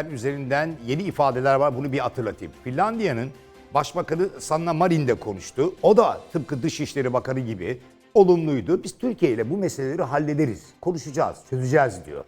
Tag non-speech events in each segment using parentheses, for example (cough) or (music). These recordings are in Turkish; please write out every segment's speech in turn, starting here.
üzerinden yeni ifadeler var. Bunu bir hatırlatayım. Finlandiya'nın Başbakanı Sanna Marin de konuştu. O da tıpkı Dışişleri Bakanı gibi olumluydu. Biz Türkiye ile bu meseleleri hallederiz, konuşacağız, çözeceğiz diyor.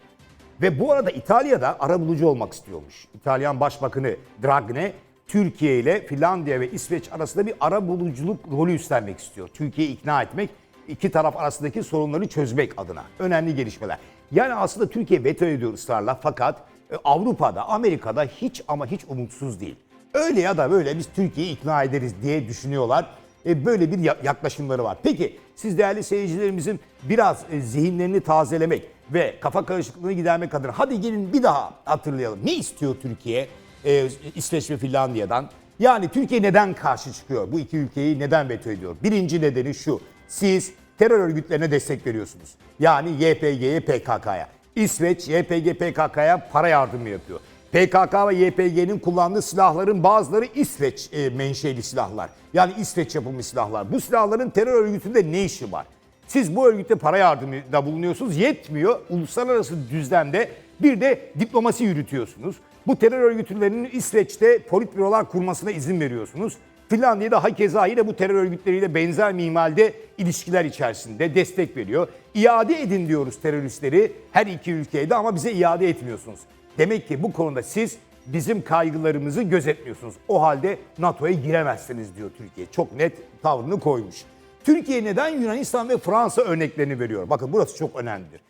Ve bu arada İtalya'da arabulucu olmak istiyormuş. İtalyan Başbakanı Dragne Türkiye ile Finlandiya ve İsveç arasında bir arabuluculuk rolü üstlenmek istiyor. Türkiye'yi ikna etmek, iki taraf arasındaki sorunları çözmek adına. Önemli gelişmeler. Yani aslında Türkiye veto ediyor ısrarla fakat Avrupa'da, Amerika'da hiç ama hiç umutsuz değil. Öyle ya da böyle biz Türkiye'yi ikna ederiz diye düşünüyorlar. E, Böyle bir ya- yaklaşımları var. Peki siz değerli seyircilerimizin biraz e, zihinlerini tazelemek ve kafa karışıklığını gidermek adına hadi gelin bir daha hatırlayalım. Ne istiyor Türkiye e, İsveç ve Finlandiya'dan? Yani Türkiye neden karşı çıkıyor? Bu iki ülkeyi neden veto ediyor? Birinci nedeni şu. Siz terör örgütlerine destek veriyorsunuz. Yani YPG'ye, PKK'ya. İsveç YPG, PKK'ya para yardımı yapıyor. PKK ve YPG'nin kullandığı silahların bazıları İsveç e, menşeli silahlar. Yani İsveç yapımı silahlar. Bu silahların terör örgütünde ne işi var? Siz bu örgüte para yardımında bulunuyorsunuz. Yetmiyor. Uluslararası düzlemde bir de diplomasi yürütüyorsunuz. Bu terör örgütlerinin İsveç'te politbürolar kurmasına izin veriyorsunuz. Finlandiya'da hakeza yine bu terör örgütleriyle benzer mimalde ilişkiler içerisinde destek veriyor. İade edin diyoruz teröristleri her iki ülkeye de ama bize iade etmiyorsunuz. Demek ki bu konuda siz bizim kaygılarımızı gözetmiyorsunuz. O halde NATO'ya giremezsiniz diyor Türkiye. Çok net tavrını koymuş. Türkiye neden Yunanistan ve Fransa örneklerini veriyor? Bakın burası çok önemlidir.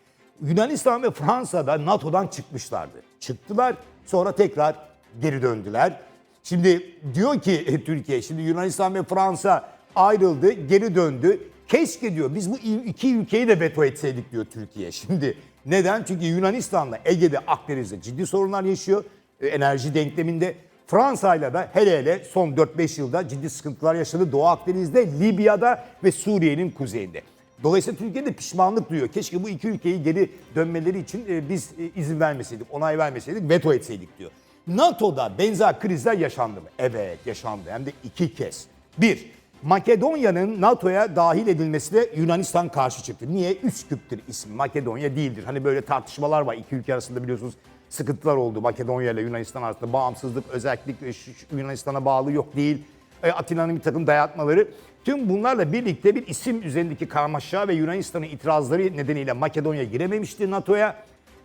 Yunanistan ve Fransa da NATO'dan çıkmışlardı. Çıktılar sonra tekrar geri döndüler. Şimdi diyor ki e, Türkiye, şimdi Yunanistan ve Fransa ayrıldı, geri döndü. Keşke diyor biz bu iki ülkeyi de veto etseydik diyor Türkiye. (laughs) Şimdi neden? Çünkü Yunanistan'la Ege'de, Akdeniz'de ciddi sorunlar yaşıyor. e, Enerji denkleminde. Fransa'yla da hele hele son 4-5 yılda ciddi sıkıntılar yaşadı. Doğu Akdeniz'de, Libya'da ve Suriye'nin kuzeyinde. Dolayısıyla Türkiye de pişmanlık duyuyor. Keşke bu iki ülkeyi geri dönmeleri için e, biz izin vermeseydik, onay vermeseydik, veto etseydik diyor. NATO'da benzer krizler yaşandı mı? Evet yaşandı hem de iki kez. Bir, Makedonya'nın NATO'ya dahil edilmesine Yunanistan karşı çıktı. Niye? Üsküp'tür ismi. Makedonya değildir. Hani böyle tartışmalar var iki ülke arasında biliyorsunuz sıkıntılar oldu. Makedonya ile Yunanistan arasında bağımsızlık, özellik Yunanistan'a bağlı yok değil. E, Atina'nın bir takım dayatmaları. Tüm bunlarla birlikte bir isim üzerindeki karmaşa ve Yunanistan'ın itirazları nedeniyle Makedonya girememişti NATO'ya.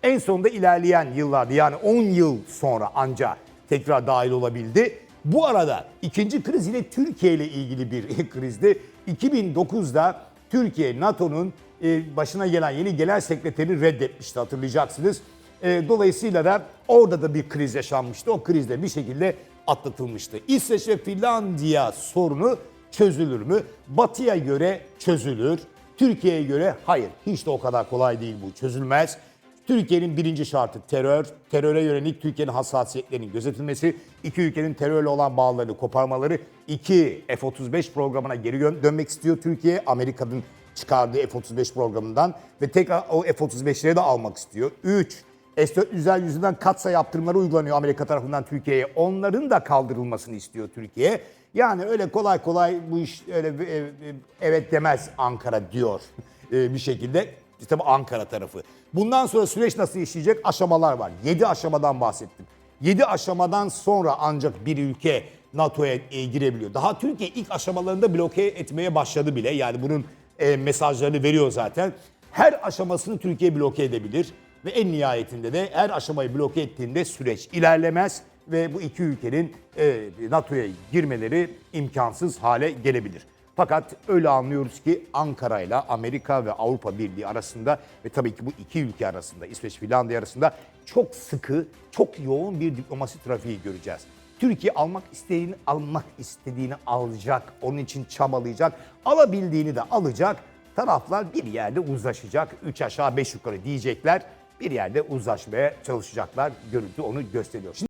En sonunda ilerleyen yıllarda yani 10 yıl sonra anca tekrar dahil olabildi. Bu arada ikinci kriz yine Türkiye ile ilgili bir (laughs) krizdi. 2009'da Türkiye NATO'nun e, başına gelen yeni genel sekreteri reddetmişti hatırlayacaksınız. E, Dolayısıyla da orada da bir kriz yaşanmıştı. O kriz de bir şekilde atlatılmıştı. İsveç ve Finlandiya sorunu çözülür mü? Batı'ya göre çözülür. Türkiye'ye göre hayır. Hiç de o kadar kolay değil bu. Çözülmez. Türkiye'nin birinci şartı terör. Teröre yönelik Türkiye'nin hassasiyetlerinin gözetilmesi. iki ülkenin terörle olan bağlarını koparmaları. iki F-35 programına geri dön- dönmek istiyor Türkiye. Amerika'nın çıkardığı F-35 programından ve tekrar o F-35'leri de almak istiyor. 3. S-400'ler yüzünden katsa yaptırımları uygulanıyor Amerika tarafından Türkiye'ye. Onların da kaldırılmasını istiyor Türkiye. Yani öyle kolay kolay bu iş öyle e, e, evet demez Ankara diyor e, bir şekilde. Bu Ankara tarafı. Bundan sonra süreç nasıl işleyecek? Aşamalar var. 7 aşamadan bahsettim. 7 aşamadan sonra ancak bir ülke NATO'ya e, girebiliyor. Daha Türkiye ilk aşamalarında bloke etmeye başladı bile. Yani bunun e, mesajlarını veriyor zaten. Her aşamasını Türkiye bloke edebilir ve en nihayetinde de her aşamayı bloke ettiğinde süreç ilerlemez ve bu iki ülkenin e, NATO'ya girmeleri imkansız hale gelebilir. Fakat öyle anlıyoruz ki Ankara ile Amerika ve Avrupa Birliği arasında ve tabii ki bu iki ülke arasında İsveç Finlandiya arasında çok sıkı, çok yoğun bir diplomasi trafiği göreceğiz. Türkiye almak istediğini almak istediğini alacak. Onun için çabalayacak. Alabildiğini de alacak. Taraflar bir yerde uzlaşacak. Üç aşağı beş yukarı diyecekler. Bir yerde uzlaşmaya çalışacaklar. Görüntü onu gösteriyor. Şimdi